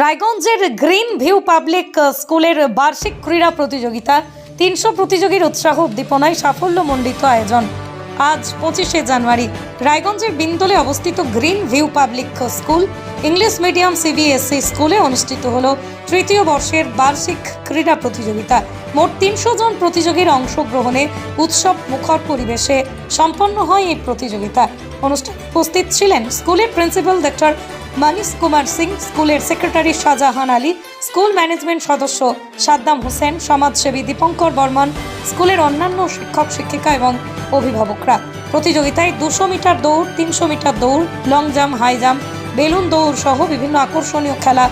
রায়গঞ্জের green view public স্কুলের বার্ষিক ক্রীড়া প্রতিযোগিতা, তিনশো প্রতিযোগীর উৎসাহ উদ্দীপনায় সাফল্যমণ্ডিত আয়োজন। আজ পঁচিশে জানুয়ারি, রায়গঞ্জের বিন্দলে অবস্থিত Green View Public School, English medium CBSE স্কুলে অনুষ্ঠিত হল তৃতীয় বর্ষের বার্ষিক ক্রীড়া প্রতিযোগিতা। মোট তিনশো জন প্রতিযোগীর অংশগ্রহণে উৎসব মুখর পরিবেশে সম্পন্ন হয় এই প্রতিযোগিতা। অনুষ্ঠানে উপস্থিত ছিলেন স্কুলের প্রিন্সিপাল ডক্টর মানিস কুমার সিং, স্কুলের secretary Shahjahan Ali, school management সদস্য সাদ্দাম হোসেন, সমাজসেবী দীপঙ্কর বর্মন, স্কুলের অন্যান্য শিক্ষক, শিক্ষিকা এবং অভিভাবকরা। প্রতিযোগিতায় দুশো মিটার দৌড়, তিনশো মিটার দৌড়, long jump, high jump, balloon দৌড় সহ বিভিন্ন আকর্ষণীয় খেলা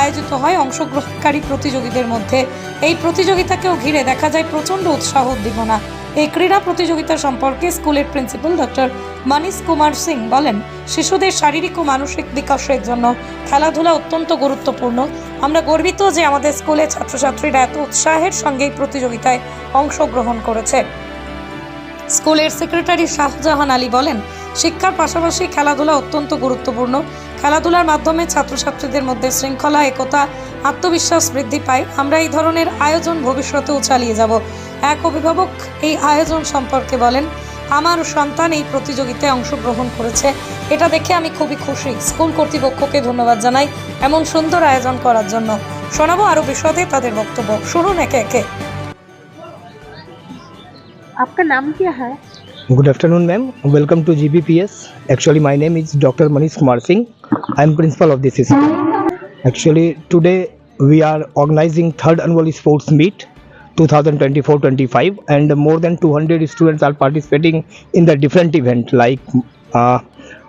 আয়োজিত হয় অংশগ্রহণকারী প্রতিযোগীদের মধ্যে। এই প্রতিযোগিতাকেও ঘিরে দেখা যায় প্রচণ্ড উৎসাহ উদ্দীপনা। এই ক্রীড়া প্রতিযোগিতা সম্পর্কে স্কুলের প্রিন্সিপাল ডক্টর মানিস কুমার সিং বলেন, শিশুদের শারীরিক ও মানসিক বিকাশের জন্য খেলাধুলা অত্যন্ত গুরুত্বপূর্ণ। আমরা গর্বিত যে আমাদের স্কুলে ছাত্রছাত্রীরা এত উৎসাহের সঙ্গে এই প্রতিযোগিতায় অংশগ্রহণ করেছে। স্কুলের সেক্রেটারি শাহজাহান আলী বলেন, শিক্ষার পাশাপাশি খেলাধুলা অত্যন্ত গুরুত্বপূর্ণ। খেলাধুলার মাধ্যমে ছাত্রছাত্রীদের মধ্যে শৃঙ্খলা, একতা, আত্মবিশ্বাস বৃদ্ধি পায়। আমরা এই ধরনের আয়োজন ভবিষ্যতেও চালিয়ে যাব। এক অভিভাবক এই আয়োজন সম্পর্কে বলেন আমার সন্তান এই প্রতিযোগিতায় অংশগ্রহণ করেছে এটা দেখে আমি খুবই খুশি স্কুল কর্তৃপক্ষকে ধন্যবাদ জানাই এমন সুন্দর আয়োজন করার জন্য শোনাবো আরও বিশদে তাদের বক্তব্য শুনুন একে একে आपका नाम क्या है Good afternoon, ma'am. Welcome to GBPS. Actually, my name is Dr. Manish Kumar Singh. I am principal of this school. Actually, today we are organizing third annual sports meet 2024-25, and more than 200 students are participating in the different event like uh,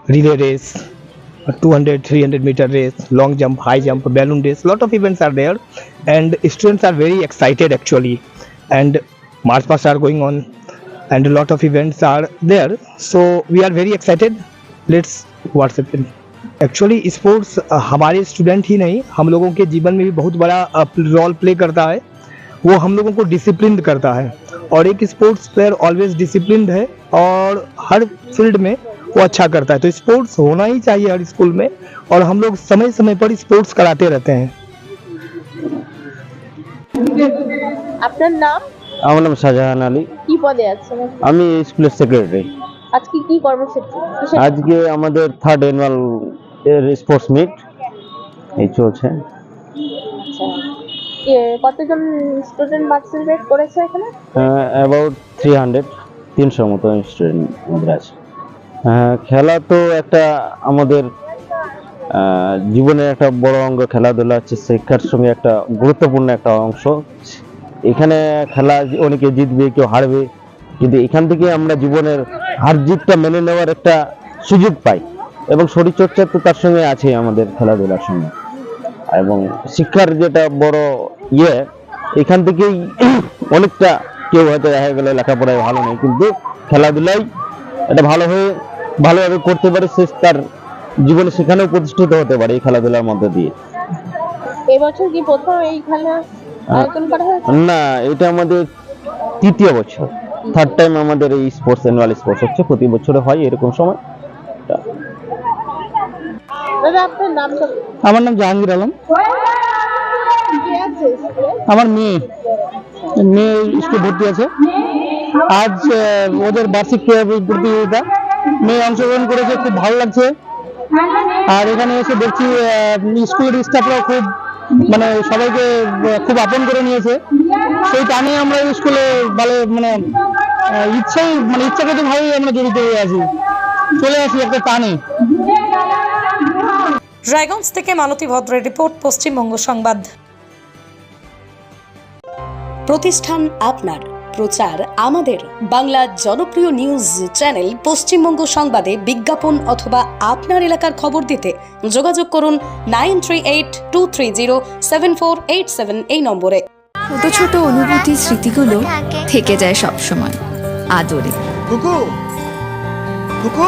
relay race, 200 300 meter race long jump high jump balloon race lot of events are there and students are very excited actually and march pasts are going on and a lot of events are there so we are very excited let's what's happen actually sports हमारे student ही नहीं हम लोगों के जीवन में भी बहुत बड़ा रोल प्ले करता है वो हम लोगों को डिसिप्लिन करता है और एक स्पोर्ट्स प्लेयर ऑलवेज डिसिप्लिन है और हर फील्ड में वो अच्छा करता है तो स्पोर्ट्स होना ही चाहिए हर स्कूल में और हम लोग समय समय पर स्पोर्ट्स कराते रहते हैं আপনার নাম আমার নাম শাহজাহান আলী কি পদে আছেন আমি স্কুলের সেক্রেটারি আজকে কি কর্মসূচি কিসের আজকে আমাদের থার্ড অ্যানুয়াল এর স্পোর্টস মিট এই চলছে আচ্ছা। এ, কতজন স্টুডেন্ট পার্টিসিপেট করেছে এখানে? অ্যাবাউট থ্রি হান্ড্রেড তিনশোর মতো স্টুডেন্ট আমাদের আছে। হ্যাঁ, খেলা তো একটা আমাদের জীবনের একটা বড় অঙ্গ। খেলাধুলা হচ্ছে শিক্ষার সঙ্গে একটা গুরুত্বপূর্ণ একটা অংশ। এখানে খেলা অনেকে জিতবে কেউ হারবে। কিন্তু এখান থেকে আমরা জীবনের হার জিতটা মেনে নেওয়ার একটা সুযোগ পাই। এবং শরীরচর্চা তো তার সঙ্গে আছে আমাদের খেলাধুলার সঙ্গে। এবং শিক্ষার যেটা বড় ইয়ে এখান থেকেই অনেকটা কেউ হয়তো দেখা গেলে লেখাপড়ায় ভালো নেই কিন্তু খেলাধুলাই এটা ভালো হয়ে ভালোভাবে করতে পারে সে তার জীবনে সেখানেও প্রতিষ্ঠিত হতে পারে এই খেলাধুলার মধ্যে দিয়ে। এবছর কি প্রথম এই খেলা আয়োজন করা হয়েছে? না এটা আমাদের তৃতীয় বছর। থার্ড টাইম আমাদের এই স্পোর্টস অ্যানুয়াল স্পোর্টস হচ্ছে প্রতি বছরে হয় এরকম সময় দাদা আপনার নামটা কি? আমার নাম জাহাঙ্গীর আলম। আমার মেয়ে। মেয়ে স্কুল ভর্তি আছে। আজ ওদের বার্ষিক ক্রীড়া প্রতিযোগিতা। মেয়ে অংশগ্রহণ করেছে, খুব ভালো লাগছে। আর এখানে এসে দেখছি স্কুলের স্টাফরাও খুব মানে সবাইকে খুব আপন করে নিয়েছে। সেই টানে আমরা স্কুলে ভালো মানে ইচ্ছাই মানে ইচ্ছাকৃত ভাবেই আমরা জড়িত হয়ে আছি। চলে আসি একটা টানে। রায়গঞ্জ থেকে মালতী ভদ্রের রিপোর্ট পশ্চিমবঙ্গ সংবাদ। প্রতিষ্ঠান আপনার প্রচার আমাদের বাংলা জনপ্রিয় নিউজ চ্যানেল পশ্চিমবঙ্গ সংবাদে বিজ্ঞাপন অথবা আপনার এলাকার খবর দিতে যোগাযোগ করুন nine three eight two three zero seven four eight seven এই নম্বরে। ছোট ছোট অনুভূতি স্মৃতিগুলো থেকে যায় সব সময় আদরে। কুকু! কুকু!